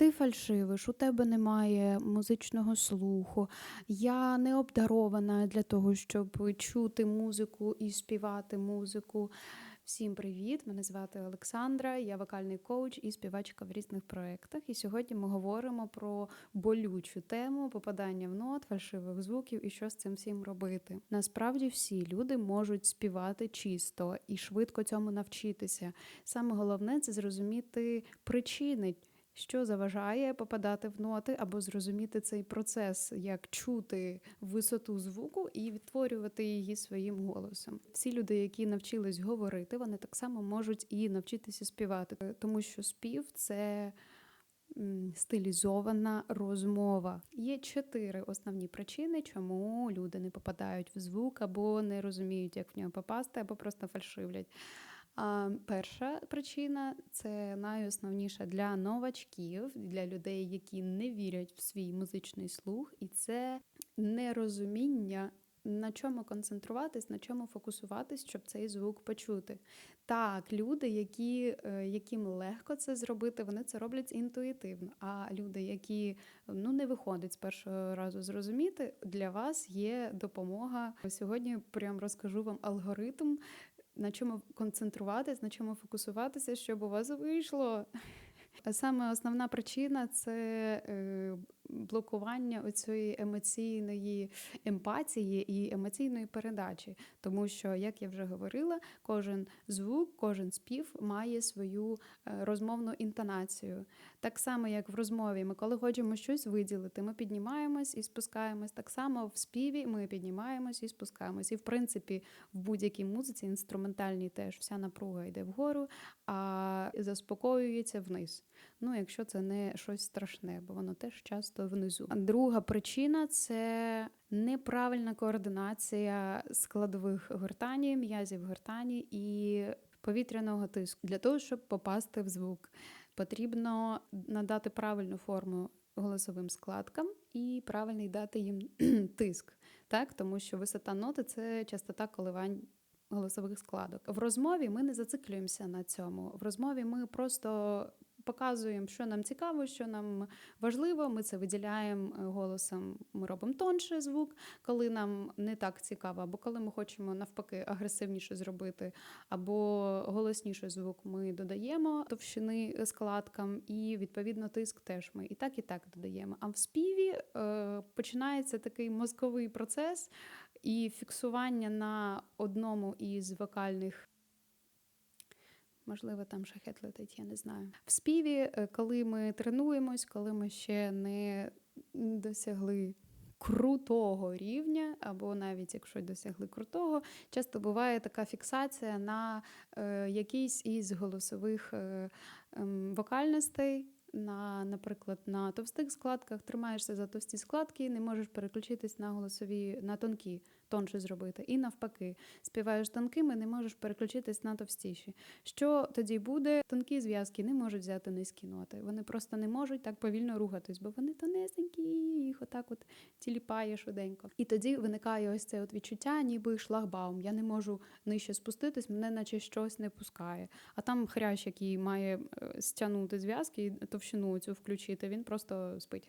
Ти фальшивиш, у тебе немає музичного слуху. Я не обдарована для того, щоб чути музику і співати музику. Всім привіт! Мене звати Олександра, я вокальний коуч і співачка в різних проєктах. І сьогодні ми говоримо про болючу тему попадання в нот, фальшивих звуків і що з цим всім робити. Насправді всі люди можуть співати чисто і швидко цьому навчитися. Саме головне це зрозуміти причини. Що заважає попадати в ноти або зрозуміти цей процес, як чути висоту звуку і відтворювати її своїм голосом. Всі люди, які навчились говорити, вони так само можуть і навчитися співати, тому що спів це стилізована розмова. Є чотири основні причини, чому люди не попадають в звук або не розуміють, як в нього попасти, або просто фальшивлять. Перша причина це найосновніша для новачків, для людей, які не вірять в свій музичний слух, і це нерозуміння. На чому концентруватись, на чому фокусуватись, щоб цей звук почути. Так, люди, які, е, яким легко це зробити, вони це роблять інтуїтивно. А люди, які ну, не виходить з першого разу зрозуміти, для вас є допомога. Сьогодні прям розкажу вам алгоритм, на чому концентруватись, на чому фокусуватися, щоб у вас вийшло. Саме основна причина це е, блокування оцієї емоційної емпатії і емоційної передачі. Тому що, як я вже говорила, кожен звук, кожен спів має свою е, розмовну інтонацію. Так само, як в розмові, ми коли хочемо щось виділити, ми піднімаємось і спускаємось. Так само в співі ми піднімаємось і спускаємось. І в принципі, в будь-якій музиці інструментальній теж вся напруга йде вгору, а заспокоюється вниз. Ну, якщо це не щось страшне, бо воно теж часто внизу. Друга причина це неправильна координація складових гортані, м'язів гортані і повітряного тиску. Для того, щоб попасти в звук, потрібно надати правильну форму голосовим складкам і правильний дати їм тиск, так? тому що висота ноти це частота коливань голосових складок. В розмові ми не зациклюємося на цьому. В розмові ми просто показуємо, що нам цікаво, що нам важливо. Ми це виділяємо е, голосом. Ми робимо тонше звук, коли нам не так цікаво, або коли ми хочемо навпаки агресивніше зробити, або голосніше звук ми додаємо товщини складкам, і відповідно тиск теж ми і так, і так додаємо. А в співі е, починається такий мозковий процес і фіксування на одному із вокальних. Можливо, там шахет летить, я не знаю. В співі, е, коли ми тренуємось, коли ми ще не досягли крутого рівня, або навіть якщо досягли крутого, часто буває така фіксація на е, якійсь із голосових е, е, вокальностей на, наприклад, на товстих складках тримаєшся за товсті складки, не можеш переключитись на голосові, на тонкі, тонше зробити. І навпаки, співаєш тонкими, не можеш переключитись на товстіші. Що тоді буде? Тонкі зв'язки не можуть взяти низькі ноти. Вони просто не можуть так повільно рухатись, бо вони тонесенькі, їх отак от тіліпає швиденько. І тоді виникає ось це от відчуття, ніби шлагбаум. Я не можу нижче спуститись, мене наче щось не пускає. А там хрящ, який має е, стягнути зв'язки, то товщину цю включити, він просто спить.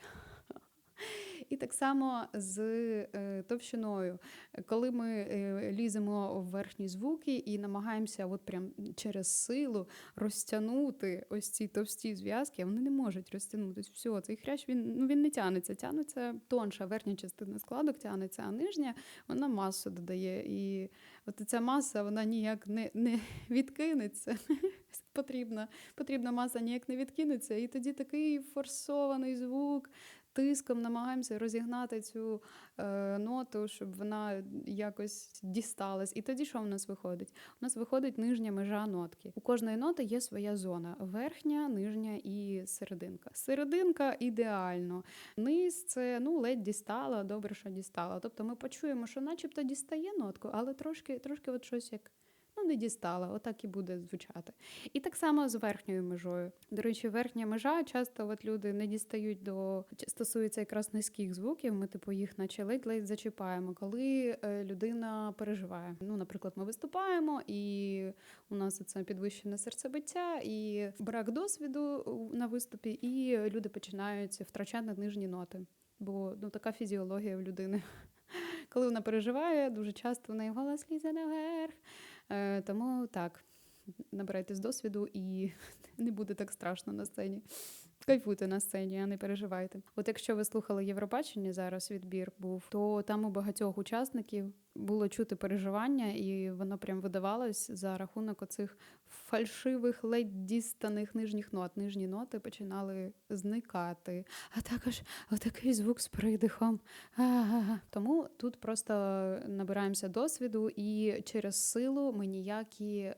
І так само з е, товщиною. Коли ми е, ліземо в верхні звуки і намагаємося от прям через силу розтягнути ось ці товсті зв'язки, вони не можуть розтягнутися. Все, цей хрящ він ну, він не тянеться. Тянеться тонша верхня частина складок тянеться, а нижня вона масу додає. І от ця маса вона ніяк не не відкинеться. Потрібна, потрібна маса ніяк не відкинеться. І тоді такий форсований звук тиском намагаємося розігнати цю е, ноту, щоб вона якось дісталась. І тоді що в нас виходить? У нас виходить нижня межа нотки. У кожної ноти є своя зона: верхня, нижня і серединка. Серединка ідеально. Низ це ну ледь дістала, добре, що дістала. Тобто ми почуємо, що начебто дістає нотку, але трошки, трошки от щось як. Ну, не дістала, отак і буде звучати. І так само з верхньою межою. До речі, верхня межа часто от люди не дістають до стосується якраз низьких звуків. Ми типу їх наче ледь-ледь зачіпаємо, коли е, людина переживає. Ну, наприклад, ми виступаємо, і у нас це підвищене серцебиття і брак досвіду на виступі, і люди починають втрачати нижні ноти. Бо ну така фізіологія в людини. Коли вона переживає, дуже часто в неї голос лізе наверх. Е, тому так, набирайтесь досвіду і не буде так страшно на сцені. Кайфуйте на сцені, а не переживайте. От якщо ви слухали Євробачення, зараз відбір був, то там у багатьох учасників було чути переживання, і воно прям видавалось за рахунок оцих фальшивих, ледь дістаних нижніх нот. Нижні ноти починали зникати. А також отакий звук з придихом. А-а-а. Тому тут просто набираємося досвіду, і через силу ми ніякі е,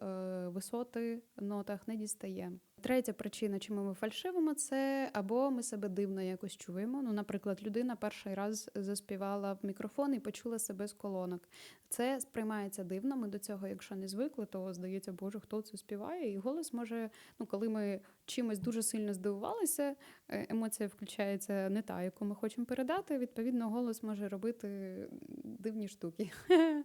висоти нотах не дістаємо. Третя причина, чому ми фальшивимо, це або ми себе дивно якось чуємо. Ну, наприклад, людина перший раз заспівала в мікрофон і почула себе з колонок. Це сприймається дивно. Ми до цього, якщо не звикли, то здається, Боже, хто це співає? І голос може, ну коли ми чимось дуже сильно здивувалися, е, емоція включається не та, яку ми хочемо передати. Відповідно, голос може робити дивні штуки.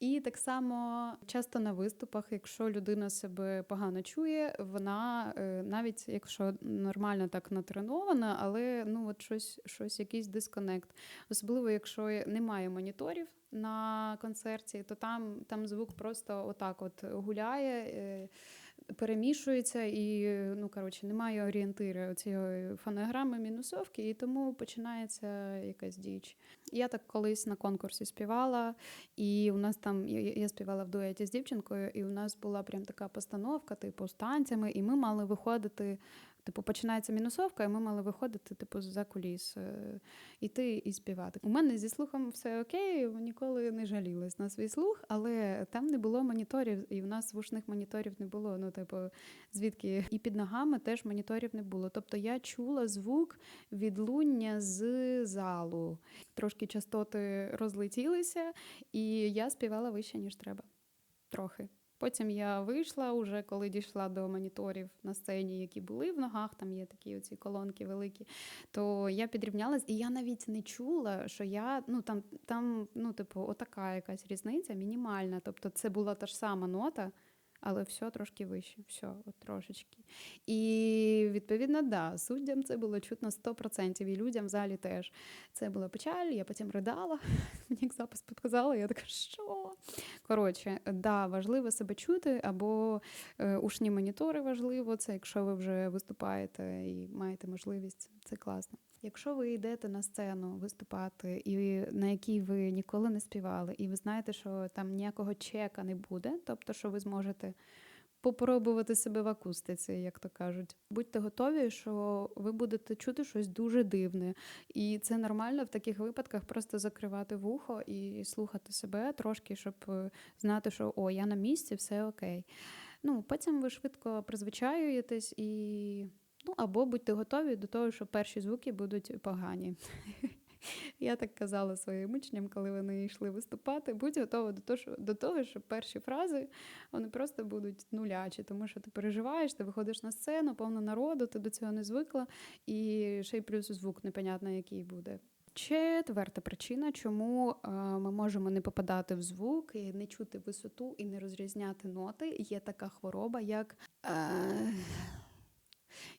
І так само часто на виступах, якщо людина себе погано чує, вона е, навіть якщо нормально так натренована, але ну от щось, щось якийсь дисконект. Особливо, якщо немає моніторів на концерті, то там там звук просто отак от гуляє. Перемішується і ну коротше немає орієнтири цієї фонограми мінусовки, і тому починається якась діч. Я так колись на конкурсі співала, і у нас там я, співала в дуеті з дівчинкою, і у нас була прям така постановка, типу з танцями, і ми мали виходити Типу, починається мінусовка, і ми мали виходити, типу, за куліс, е, іти і співати. У мене зі слухом все окей, ніколи не жалілась на свій слух, але там не було моніторів, і в нас вушних моніторів не було. Ну, типу, звідки і під ногами теж моніторів не було. Тобто я чула звук відлуння з залу. Трошки частоти розлетілися, і я співала вище, ніж треба. Трохи. Потім я вийшла, уже коли дійшла до моніторів на сцені, які були в ногах, там є такі оці колонки великі, то я підрівнялась, і я навіть не чула, що я ну там, там, ну, типу, отака якась різниця, мінімальна. Тобто це була та ж сама нота але все трошки вище, все, от трошечки. І відповідно, да, суддям це було чутно 100%, і людям в залі теж. Це була печаль, я потім ридала, мені запис підказала, я така, що? Коротше, да, важливо себе чути, або е, ушні монітори важливо, це якщо ви вже виступаєте і маєте можливість, це класно. Якщо ви йдете на сцену виступати, і на якій ви ніколи не співали, і ви знаєте, що там ніякого чека не буде, тобто, що ви зможете попробувати себе в акустиці, як то кажуть, будьте готові, що ви будете чути щось дуже дивне, і це нормально в таких випадках просто закривати вухо і слухати себе трошки, щоб е, знати, що о, я на місці, все окей. Ну потім ви швидко призвичаюєтесь і. Ну, або будьте готові до того, що перші звуки будуть погані. Я так казала своїм учням, коли вони йшли виступати. Будь готова до того, що, до того, що перші фрази вони просто будуть нулячі, тому що ти переживаєш, ти виходиш на сцену, повно народу, ти до цього не звикла, і ще й плюс звук непонятно, який буде. Четверта причина, чому е, ми можемо не попадати в звук, і не чути висоту і не розрізняти ноти. Є така хвороба, як.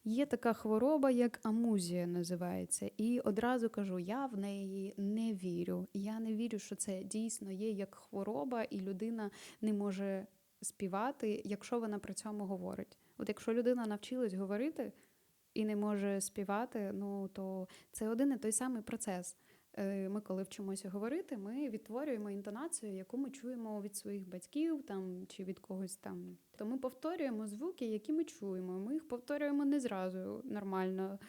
Є така хвороба, як амузія називається. І одразу кажу, я в неї не вірю. Я не вірю, що це дійсно є як хвороба, і людина не може співати, якщо вона при цьому говорить. От якщо людина навчилась говорити і не може співати, ну то це один і той самий процес. Е, ми, коли вчимося говорити, ми відтворюємо інтонацію, яку ми чуємо від своїх батьків там чи від когось там. То ми повторюємо звуки, які ми чуємо. Ми їх повторюємо не зразу нормально.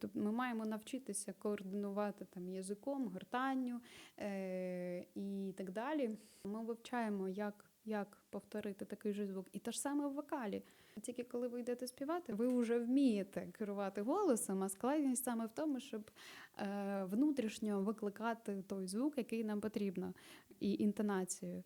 Тобто ми маємо навчитися координувати там язиком, гортанню е, і так далі. Ми вивчаємо, як як повторити такий же звук. І те ж саме в вокалі. Тільки коли ви йдете співати, ви вже вмієте керувати голосом, а складність саме в тому, щоб е, внутрішньо викликати той звук, який нам потрібно, і інтонацію.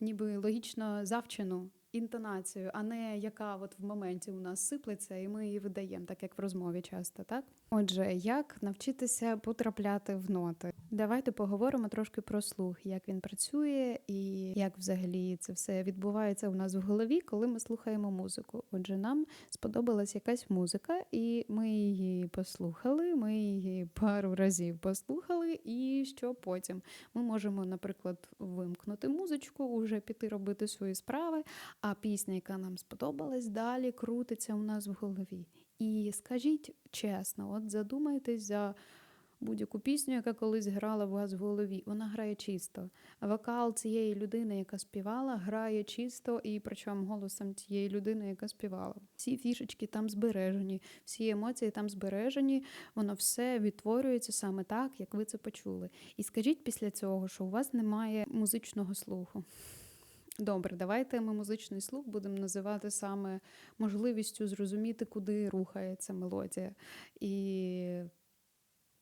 ніби логічно завчену інтонацію, а не яка от в моменті у нас сиплеться, і ми її видаємо, так як в розмові часто, так? Отже, як навчитися потрапляти в ноти? Давайте поговоримо трошки про слух, як він працює і як взагалі це все відбувається у нас в голові, коли ми слухаємо музику. Отже, нам сподобалась якась музика, і ми її послухали. Ми її пару разів послухали, і що потім? Ми можемо, наприклад, вимкнути музичку, уже піти робити свої справи. А пісня, яка нам сподобалась, далі крутиться у нас в голові. І скажіть чесно, от задумайтесь за будь-яку пісню, яка колись грала у вас в голові. Вона грає чисто. Вокал цієї людини, яка співала, грає чисто, і причому голосом тієї людини, яка співала. Всі фішечки там збережені, всі емоції там збережені, воно все відтворюється саме так, як ви це почули. І скажіть після цього, що у вас немає музичного слуху. Добре, давайте ми музичний слух будемо називати саме можливістю зрозуміти, куди рухається мелодія, і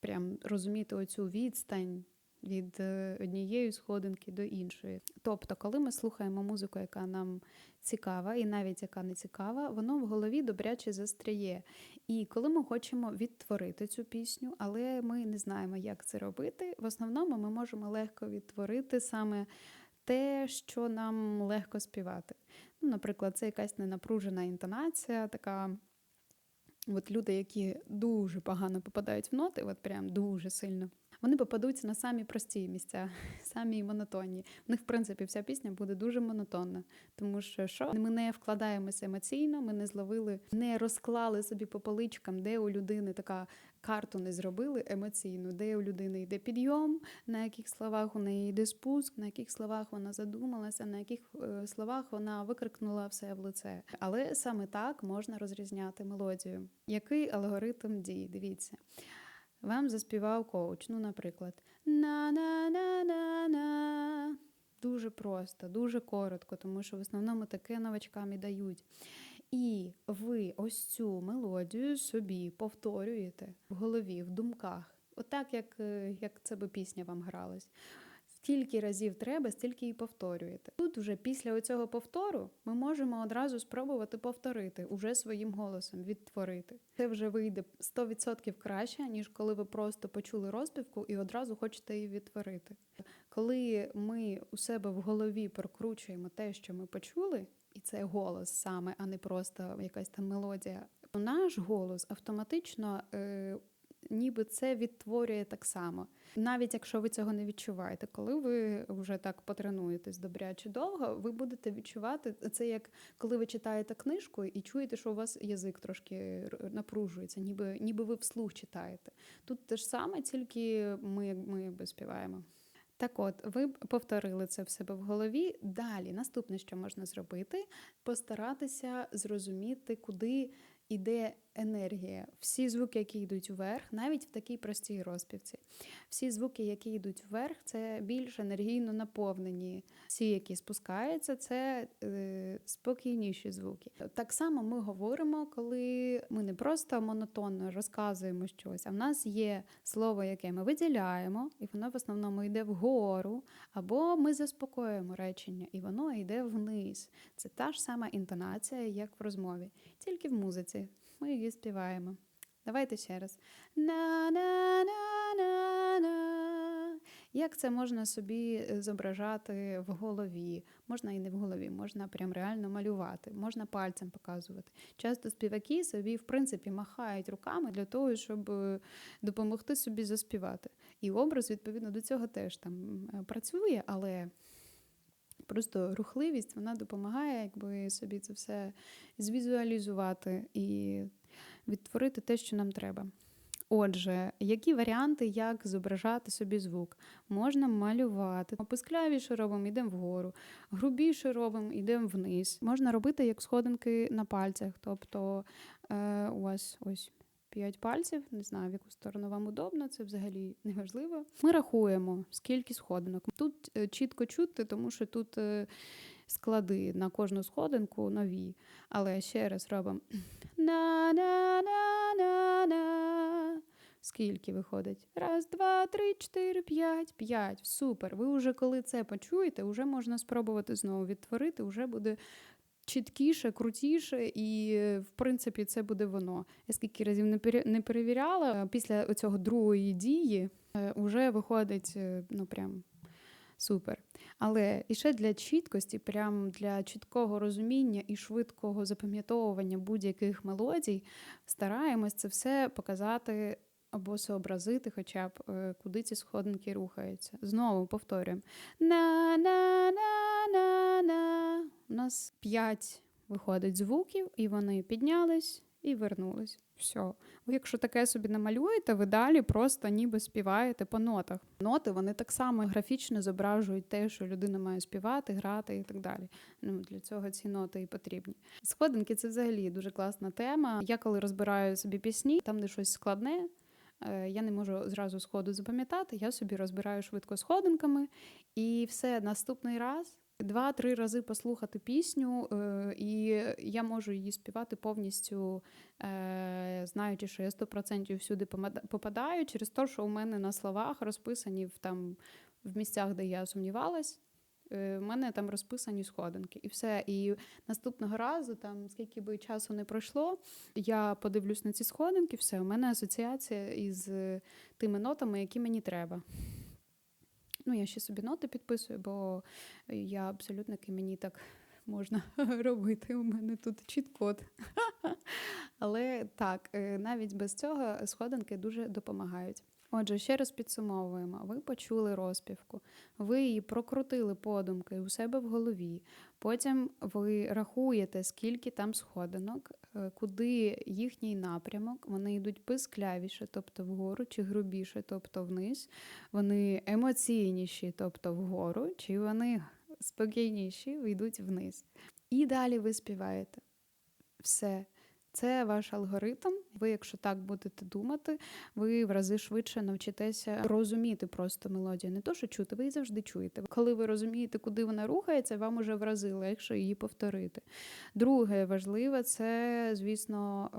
прям розуміти оцю відстань від е, однієї сходинки до іншої. Тобто, коли ми слухаємо музику, яка нам цікава, і навіть яка не цікава, воно в голові добряче застряє. І коли ми хочемо відтворити цю пісню, але ми не знаємо, як це робити, в основному ми можемо легко відтворити саме те, що нам легко співати. Ну, Наприклад, це якась ненапружена інтонація, така. От люди, які дуже погано попадають в ноти, от прям дуже сильно, вони попадуть на самі прості місця, самі монотонні. В них, в принципі, вся пісня буде дуже монотонна, тому що що ми не вкладаємося емоційно, ми не зловили, не розклали собі по поличкам, де у людини така карту не зробили емоційну, де у людини йде підйом, на яких словах у неї йде спуск, на яких словах вона задумалася, на яких е, словах вона викрикнула все в лице. Але саме так можна розрізняти мелодію. Який алгоритм дій? Дивіться. Вам заспівав коуч, ну, наприклад, на-на-на-на-на. Дуже просто, дуже коротко, тому що в основному таке новачкам і дають. І ви ось цю мелодію собі повторюєте в голові, в думках, отак, як, е, як це би пісня вам гралась. Скільки разів треба, стільки і повторюєте. Тут вже після цього повтору ми можемо одразу спробувати повторити уже своїм голосом, відтворити. Це вже вийде 100% краще, ніж коли ви просто почули розпівку і одразу хочете її відтворити. Коли ми у себе в голові прокручуємо те, що ми почули, і це голос саме, а не просто якась там мелодія, наш голос автоматично. Е, ніби це відтворює так само, навіть якщо ви цього не відчуваєте. Коли ви вже так потренуєтесь добряче довго, ви будете відчувати це, як коли ви читаєте книжку і чуєте, що у вас язик трошки напружується, ніби ніби ви вслух читаєте. Тут те ж саме, тільки ми, ми співаємо. Так от, ви повторили це в себе в голові. Далі, наступне, що можна зробити, постаратися зрозуміти, куди йде енергія. Всі звуки, які йдуть вверх, навіть в такій простій розпівці. Всі звуки, які йдуть вверх, це більш енергійно наповнені. Всі, які спускаються, це е, спокійніші звуки. Так само ми говоримо, коли ми не просто монотонно розказуємо щось, а в нас є слово, яке ми виділяємо, і воно в основному йде вгору, або ми заспокоюємо речення, і воно йде вниз. Це та ж сама інтонація, як в розмові, тільки в музиці. Ми її співаємо. Давайте ще раз. На-на-на-на-на. Як це можна собі зображати в голові? Можна і не в голові, можна прям реально малювати, можна пальцем показувати. Часто співаки собі, в принципі, махають руками для того, щоб допомогти собі заспівати. І образ, відповідно, до цього теж там працює, але. Просто рухливість вона допомагає, якби собі це все звізуалізувати і відтворити те, що нам треба. Отже, які варіанти, як зображати собі звук? Можна малювати. Писклявіше робимо, йдемо вгору, грубіше робимо, йдемо вниз. Можна робити як сходинки на пальцях. Тобто е, у вас ось п'ять пальців, не знаю, в яку сторону вам удобно, це взагалі не важливо. Ми рахуємо, скільки сходинок. Тут е, чітко чути, тому що тут е, склади на кожну сходинку нові. Але ще раз робимо на-на-на-на-на. Скільки виходить? Раз, два, три, чотири, п'ять, п'ять. Супер. Ви вже коли це почуєте, вже можна спробувати знову відтворити, вже буде чіткіше, крутіше, і, е, в принципі, це буде воно. Я скільки разів не перевіряла, після цього другої дії е, вже виходить е, ну прям супер. Але і ще для чіткості, прям для чіткого розуміння і швидкого запам'ятовування будь-яких мелодій, стараємось це все показати або зобразити, хоча б е, куди ці сходинки рухаються. Знову повторюємо. На-на-на-на-на. У нас п'ять виходить звуків, і вони піднялись і вернулись. Все. Ви якщо таке собі намалюєте, ви далі просто ніби співаєте по нотах. Ноти вони так само графічно зображують те, що людина має співати, грати і так далі. Ну, для цього ці ноти і потрібні. Сходинки це взагалі дуже класна тема. Я коли розбираю собі пісні, там де щось складне. Е, Я не можу зразу сходу запам'ятати, я собі розбираю швидко сходинками, і все наступний раз два-три рази послухати пісню, е, і я можу її співати повністю, е, знаючи, що я 100% всюди попадаю, через те, що у мене на словах розписані в там в місцях, де я сумнівалась. Е, У мене там розписані сходинки, і все. І наступного разу, там скільки би часу не пройшло, я подивлюсь на ці сходинки, все, у мене асоціація із е, тими нотами, які мені треба. Ну, я ще собі ноти підписую, бо я абсолютник, і мені так можна робити. У мене тут чіт-код. Але так, е, навіть без цього сходинки дуже допомагають. Отже, ще раз підсумовуємо: ви почули розпівку, ви її прокрутили подумки у себе в голові. Потім ви рахуєте, скільки там сходинок, е, куди їхній напрямок, вони йдуть писклявіше, тобто вгору, чи грубіше, тобто вниз. Вони емоційніші, тобто вгору, чи вони спокійніші, йдуть вниз. І далі ви співаєте. Все. Це ваш алгоритм. Ви, якщо так будете думати, ви в рази швидше навчитеся розуміти просто мелодію. Не то, що чути, ви її завжди чуєте. Коли ви розумієте, куди вона рухається, вам уже в рази легше її повторити. Друге важливе це, звісно,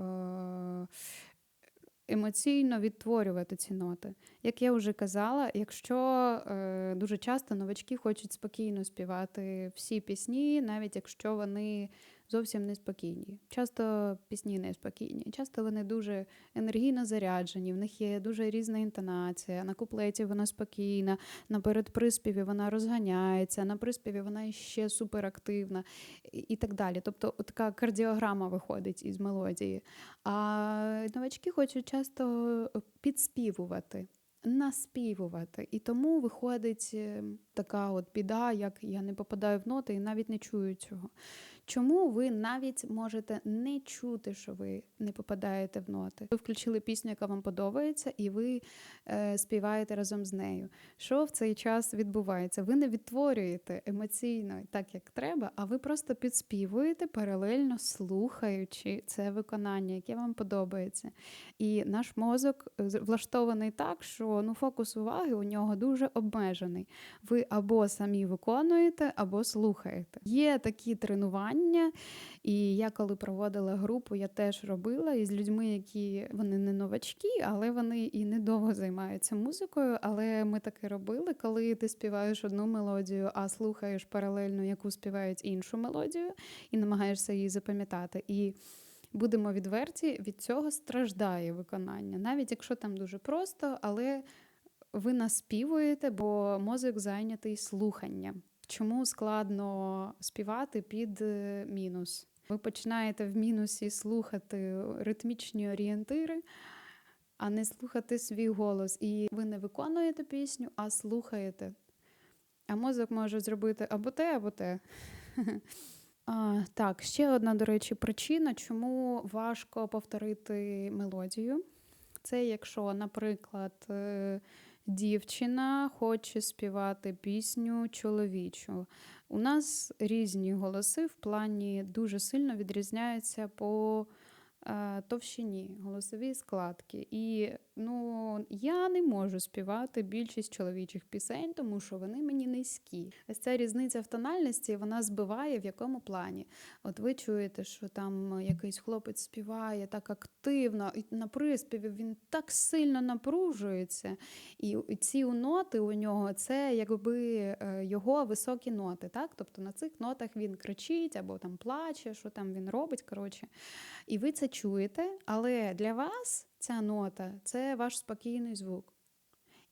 е, емоційно відтворювати ці ноти. Як я вже казала, якщо е, дуже часто новачки хочуть спокійно співати всі пісні, навіть якщо вони зовсім не спокійні. Часто пісні не спокійні, часто вони дуже енергійно заряджені, в них є дуже різна інтонація. На куплеті вона спокійна, на передприспіві вона розганяється, на приспіві вона ще суперактивна і, так далі. Тобто така кардіограма виходить із мелодії. А новачки хочуть часто підспівувати. Наспівувати. І тому виходить е, така от біда, як я не попадаю в ноти і навіть не чую цього. Чому ви навіть можете не чути, що ви не попадаєте в ноти? Ви включили пісню, яка вам подобається, і ви е, співаєте разом з нею. Що в цей час відбувається? Ви не відтворюєте емоційно так, як треба, а ви просто підспівуєте паралельно слухаючи це виконання, яке вам подобається. І наш мозок е, влаштований так, що ну, фокус уваги у нього дуже обмежений. Ви або самі виконуєте, або слухаєте. Є такі тренування, і я коли проводила групу, я теж робила із людьми, які вони не новачки, але вони і недовго займаються музикою. Але ми таке робили, коли ти співаєш одну мелодію, а слухаєш паралельно, яку співають іншу мелодію, і намагаєшся її запам'ятати. І будемо відверті, від цього страждає виконання, навіть якщо там дуже просто, але ви наспівуєте, бо мозок зайнятий слуханням. Чому складно співати під е, мінус? Ви починаєте в мінусі слухати ритмічні орієнтири, а не слухати свій голос. І ви не виконуєте пісню, а слухаєте. А мозок може зробити або те, або те. А, так, ще одна, до речі, причина, чому важко повторити мелодію. Це якщо, наприклад, е, дівчина хоче співати пісню чоловічу. У нас різні голоси в плані дуже сильно відрізняються по е, товщині, голосові складки. І ну, я не можу співати більшість чоловічих пісень, тому що вони мені низькі. Ось ця різниця в тональності вона збиває в якому плані. От ви чуєте, що там якийсь хлопець співає так активно, і на приспіві він так сильно напружується. І ці ноти у нього це якби е, його високі ноти. так? Тобто на цих нотах він кричить або там плаче, що там він робить. коротше. І ви це чуєте, але для вас ця нота це ваш спокійний звук.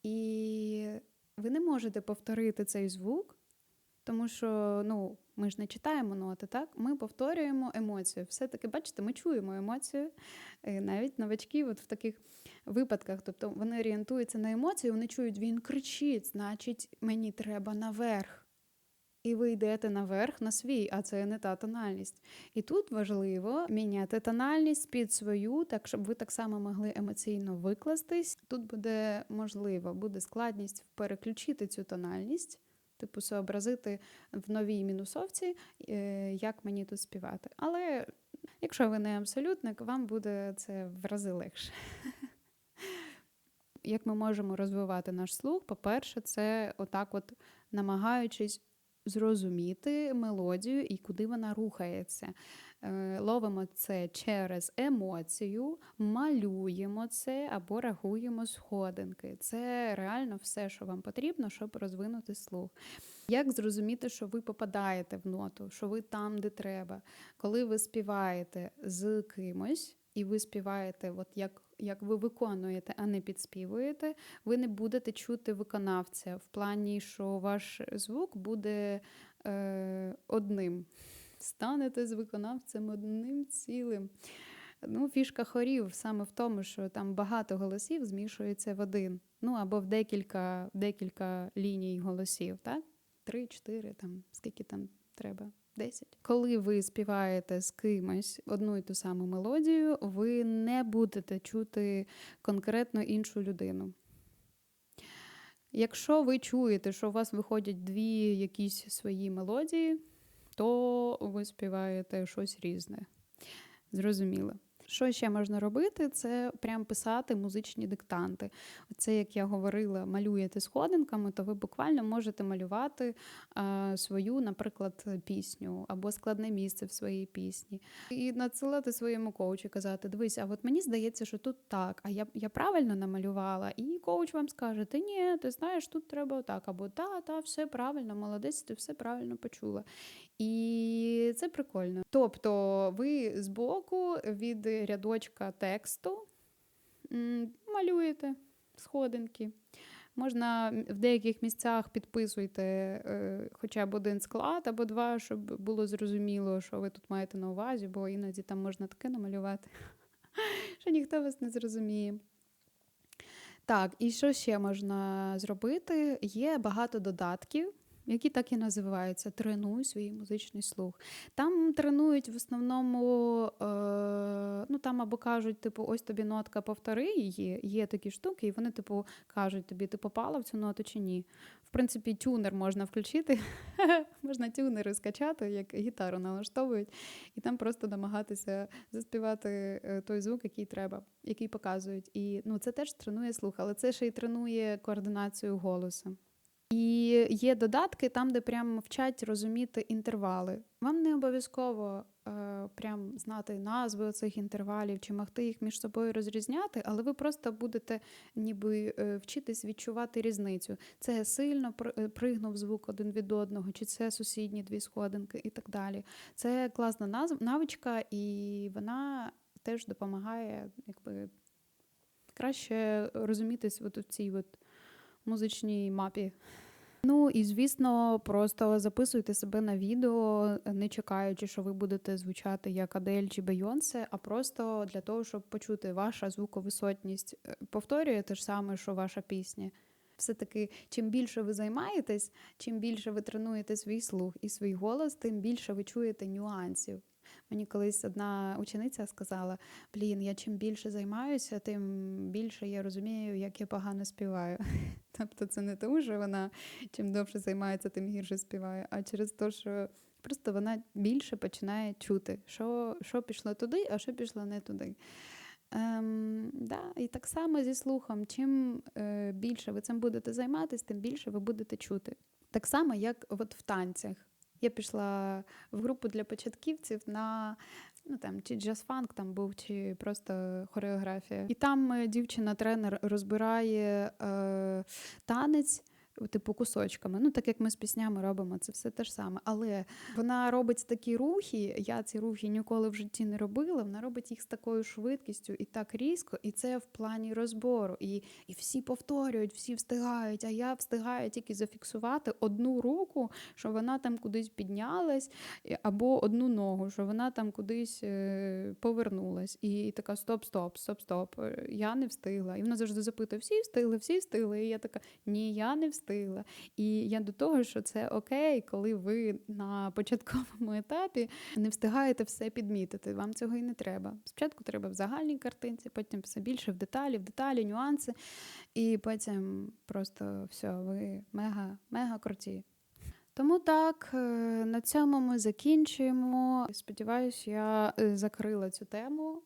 І ви не можете повторити цей звук, тому що ну, ми ж не читаємо ноти, так? Ми повторюємо емоцію. Все-таки, бачите, ми чуємо емоцію. Е, Навіть новачки от в таких випадках, тобто вони орієнтуються на емоцію, вони чують, він кричить, значить, мені треба наверх. І ви йдете наверх на свій, а це не та тональність. І тут важливо міняти тональність під свою, так щоб ви так само могли емоційно викластись. Тут буде можливо, буде складність переключити цю тональність, типу сообразити в новій мінусовці, е, як мені тут співати. Але якщо ви не абсолютник, вам буде це в рази легше. Як ми можемо розвивати наш слух? По-перше, це отак, от намагаючись зрозуміти мелодію і куди вона рухається. Е, Ловимо це через емоцію, малюємо це або рахуємо сходинки. Це реально все, що вам потрібно, щоб розвинути слух. Як зрозуміти, що ви попадаєте в ноту, що ви там, де треба? Коли ви співаєте з кимось, і ви співаєте, от як як ви виконуєте, а не підспівуєте, ви не будете чути виконавця в плані, що ваш звук буде е, одним. Станете з виконавцем одним цілим. Ну, Фішка хорів саме в тому, що там багато голосів змішується в один. Ну або в декілька декілька ліній голосів. так? Три, чотири, там, скільки там треба. 10. Коли ви співаєте з кимось одну і ту саму мелодію, ви не будете чути конкретно іншу людину. Якщо ви чуєте, що у вас виходять дві якісь свої мелодії, то ви співаєте щось різне. Зрозуміло. Що ще можна робити? Це прям писати музичні диктанти. Оце, як я говорила, малюєте сходинками, то ви буквально можете малювати а, свою, наприклад, пісню або складне місце в своїй пісні. І надсилати своєму коучу, казати: Дивись, а от мені здається, що тут так, а я я правильно намалювала. І коуч вам скаже: Ти ні, ти знаєш, тут треба отак, або та, та, все правильно, молодець, ти все правильно почула. І це прикольно. Тобто, ви збоку від рядочка тексту малюєте сходинки. Можна в деяких місцях підписуйте е, хоча б один склад або два, щоб було зрозуміло, що ви тут маєте на увазі, бо іноді там можна таке намалювати, що ніхто вас не зрозуміє. Так, і що ще можна зробити? Є багато додатків які так і називаються Тренуй свій музичний слух. Там тренують в основному, е, ну там або кажуть, типу, ось тобі нотка, повтори її. Є такі штуки, і вони, типу, кажуть тобі, ти попала в цю ноту чи ні. В принципі, тюнер можна включити, можна тюнери скачати, як гітару налаштовують, і там просто намагатися заспівати е, той звук, який треба, який показують. І ну, це теж тренує слух, але це ще й тренує координацію голосу. І є додатки там, де прям вчать розуміти інтервали. Вам не обов'язково е, прям знати назви цих інтервалів чи могти їх між собою розрізняти, але ви просто будете ніби е, вчитись відчувати різницю. Це сильно е, пригнув звук один від одного, чи це сусідні дві сходинки і так далі. Це класна назв, навичка, і вона теж допомагає якби, краще розумітись от у цій от музичній мапі. Ну і звісно, просто записуйте себе на відео, не чекаючи, що ви будете звучати як Адель чи Бейонсе, а просто для того, щоб почути ваша звуковисотність. Е, повторює те ж саме, що ваша пісня. Все-таки, чим більше ви займаєтесь, чим більше ви тренуєте свій слух і свій голос, тим більше ви чуєте нюансів. Мені колись одна учениця сказала: Блін, я чим більше займаюся, тим більше я розумію, як я погано співаю. Тобто це не тому, що вона чим довше займається, тим гірше співає, а через те, що Просто вона більше починає чути, що, що пішло туди, а що пішло не туди. Ем, да, і так само зі слухом. Чим е, більше ви цим будете займатися, тим більше ви будете чути. Так само, як от в танцях. Я пішла в групу для початківців на ну там чи джаз-фанк там був, чи просто хореографія. І там е, дівчина-тренер розбирає е, танець. Типу кусочками, ну так як ми з піснями робимо, це все те ж саме. Але вона робить такі рухи. Я ці рухи ніколи в житті не робила. Вона робить їх з такою швидкістю і так різко, і це в плані розбору. І, і всі повторюють, всі встигають. А я встигаю тільки зафіксувати одну руку, що вона там кудись піднялась, або одну ногу, що вона там кудись е, повернулась. І така стоп, стоп, стоп, стоп. е, Я не встигла. І вона завжди запитує: всі встигли, всі встигли. І я така, ні, я не встигла. І я до того, що це окей, коли ви на початковому етапі не встигаєте все підмітити. Вам цього і не треба. Спочатку треба в загальній картинці, потім все більше в деталі, в деталі, нюанси. І потім просто все, ви мега, мега круті. Тому так, е, на цьому ми закінчуємо. Сподіваюсь, я е, закрила цю тему.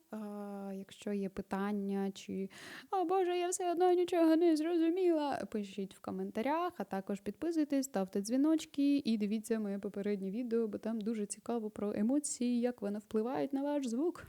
Якщо є питання, чи о Боже, я все одно нічого не зрозуміла. Пишіть в коментарях, а також підписуйтесь, ставте дзвіночки і дивіться моє попереднє відео, бо там дуже цікаво про емоції, як вони впливають на ваш звук.